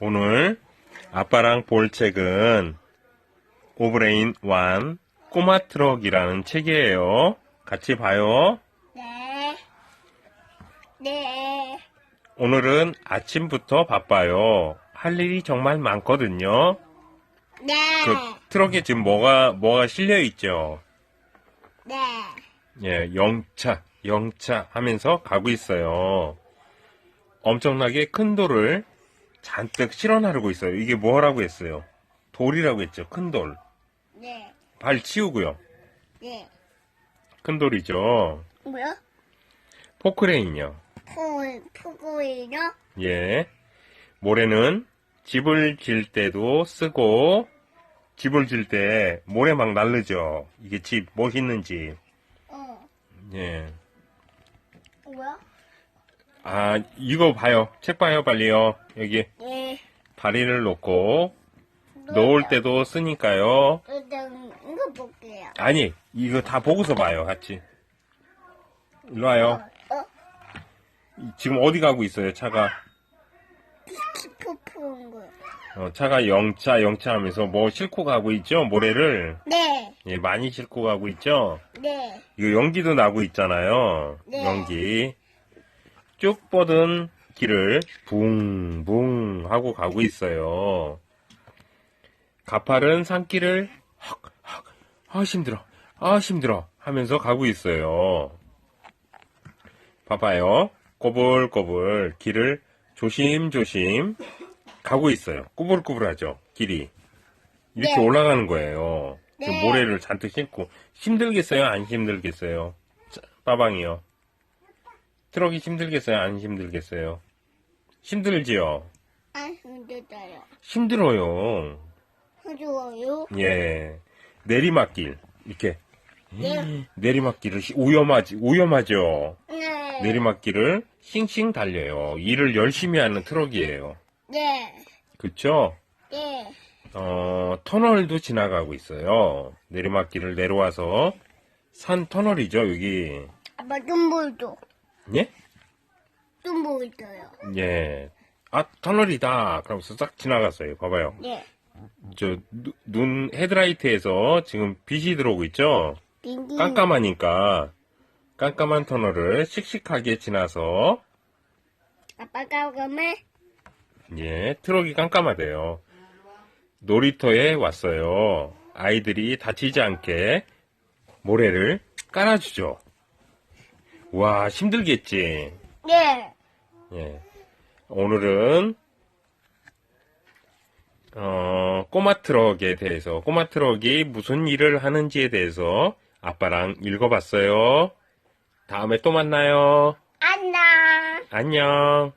오늘 아빠랑 볼 책은 오브레인 완 꼬마 트럭이라는 책이에요. 같이 봐요. 네. 네. 오늘은 아침부터 바빠요. 할 일이 정말 많거든요. 네. 그 트럭에 지금 뭐가 뭐가 실려 있죠? 네. 예, 영차, 영차 하면서 가고 있어요. 엄청나게 큰 돌을 잔뜩 실어 나르고 있어요. 이게 뭐라고 했어요? 돌이라고 했죠. 큰 돌. 네. 발 치우고요. 네. 큰 돌이죠. 뭐야? 포크레인이요. 푸, 푸구이요? 예. 모래는 집을 질 때도 쓰고, 집을 질 때 모래 막 날르죠. 이게 집, 멋있는 집. 어. 예. 뭐야? 아, 이거 봐요. 책 봐요, 빨리요. 여기 네. 다리를 놓고, 놓을 때도 쓰니까요. 일단 이거 볼게요. 아니, 이거 다 보고서 봐요, 같이. 일로 와요. 어? 지금 어디 가고 있어요, 차가? 거. 어, 차가 영차, 영차 하면서 뭐 싣고 가고 있죠? 모래를. 네. 예, 많이 싣고 가고 있죠? 네. 이거 연기도 나고 있잖아요. 네. 연기. 쭉 뻗은 길을 붕붕 하고 가고 있어요. 가파른 산길을 헉, 헉, 아 힘들어, 아 힘들어 하면서 가고 있어요. 봐봐요. 꼬불꼬불 길을 조심조심 가고 있어요. 꾸불꾸불하죠, 길이. 이렇게 네. 올라가는 거예요. 네. 모래를 잔뜩 싣고. 힘들겠어요? 안 힘들겠어요? 자, 빠방이요. 트럭이 힘들겠어요? 안 힘들겠어요? 힘들지요? 안 힘들어요. 힘들어요. 좋아요. 예. 내리막길. 이렇게. 네. 내리막길을 시- 위험하지, 위험하죠? 네. 내리막길을 싱싱 달려요. 일을 열심히 하는 트럭이에요. 네. 그쵸? 네. 어, 터널도 지나가고 있어요. 내리막길을 내려와서 산 터널이죠, 여기. 아빠 눈물도. 예? 눈물 있어요. 예. 아, 터널이다. 그러면서 싹 지나갔어요. 봐봐요. 네. 저, 누- 눈 헤드라이트에서 지금 빛이 들어오고 있죠? 빙빙. 깜깜하니까, 깜깜한 터널을 씩씩하게 지나서, 아빠가 그러면 예, 트럭이 깜깜하대요. 놀이터에 왔어요. 아이들이 다치지 않게 모래를 깔아주죠. 와, 힘들겠지? 네. 예. 오늘은, 어, 꼬마 트럭에 대해서, 꼬마 트럭이 무슨 일을 하는지에 대해서 아빠랑 읽어봤어요. 다음에 또 만나요. 안녕. 안녕.